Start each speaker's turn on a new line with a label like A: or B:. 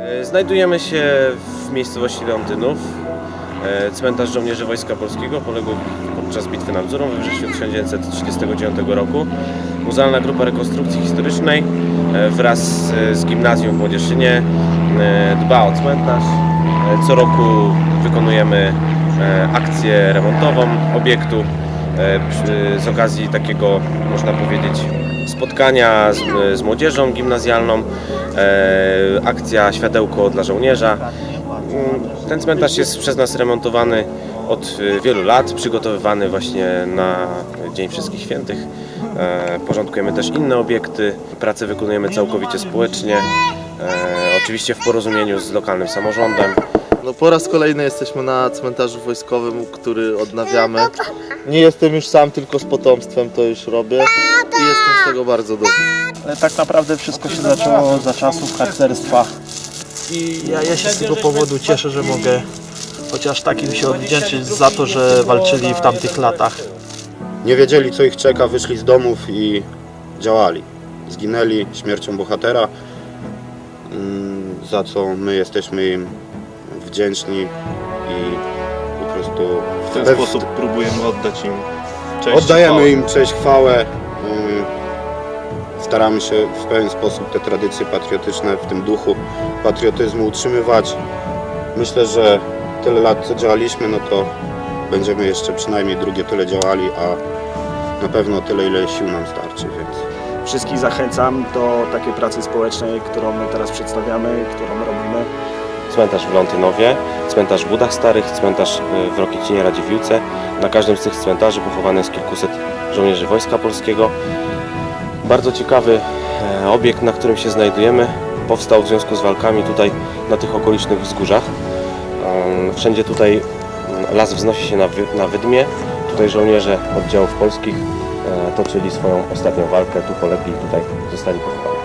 A: E, Znajdujemy się w miejscowości Leontynów. E, Cmentarz żołnierzy Wojska Polskiego poległych podczas bitwy nad Bzurą we wrześniu 1939 roku. Muzealna Grupa Rekonstrukcji Historycznej e, wraz z Gimnazjum w Młodzieszynie dba o cmentarz. Co roku wykonujemy akcję remontową obiektu z okazji takiego, można powiedzieć, spotkania z, z młodzieżą gimnazjalną, e, akcja Światełko dla żołnierza. Mm, Ten cmentarz jest przez nas remontowany od e, wielu lat, przygotowywany właśnie na Dzień Wszystkich Świętych. E, Porządkujemy też inne obiekty, pracę wykonujemy całkowicie społecznie, e, oczywiście w porozumieniu z lokalnym samorządem.
B: No po raz kolejny jesteśmy na cmentarzu wojskowym, który odnawiamy. Nie jestem już sam, tylko z potomstwem to już robię i jestem z tego bardzo dumny.
C: Ale tak naprawdę wszystko się zaczęło za czasów harcerstwa.
D: I ja, ja się z tego powodu cieszę, że mogę chociaż takim się odwdzięczyć za to, że walczyli w tamtych latach.
E: nie wiedzieli co ich czeka, wyszli z domów i działali. Zginęli śmiercią bohatera, mm, za co my jesteśmy im wdzięczni i po prostu
F: W ten
E: we-
F: sposób próbujemy oddać im cześć.
E: oddajemy
F: chwałę.
E: im cześć, chwałę. mm, Staramy się w pewien sposób te tradycje patriotyczne w tym duchu patriotyzmu utrzymywać. Myślę, że tyle lat co działaliśmy, no to będziemy jeszcze przynajmniej drugie tyle działali, a na pewno tyle ile sił nam starczy, więc
C: Wszystkich zachęcam do takiej pracy społecznej, którą my teraz przedstawiamy, którą robimy.
A: Cmentarz w Lontynowie, cmentarz w Budach Starych, cmentarz e, w Rokicinie Radziwiłce. Na każdym z tych cmentarzy pochowane jest kilkuset żołnierzy Wojska Polskiego. Bardzo ciekawy e, obiekt, na którym się znajdujemy, powstał w związku z walkami tutaj na tych okolicznych wzgórzach. Wszędzie tutaj mm, las wznosi się na wydmie. Tutaj żołnierze oddziałów polskich e, toczyli swoją ostatnią walkę, tu polegli, tutaj zostali pochowani.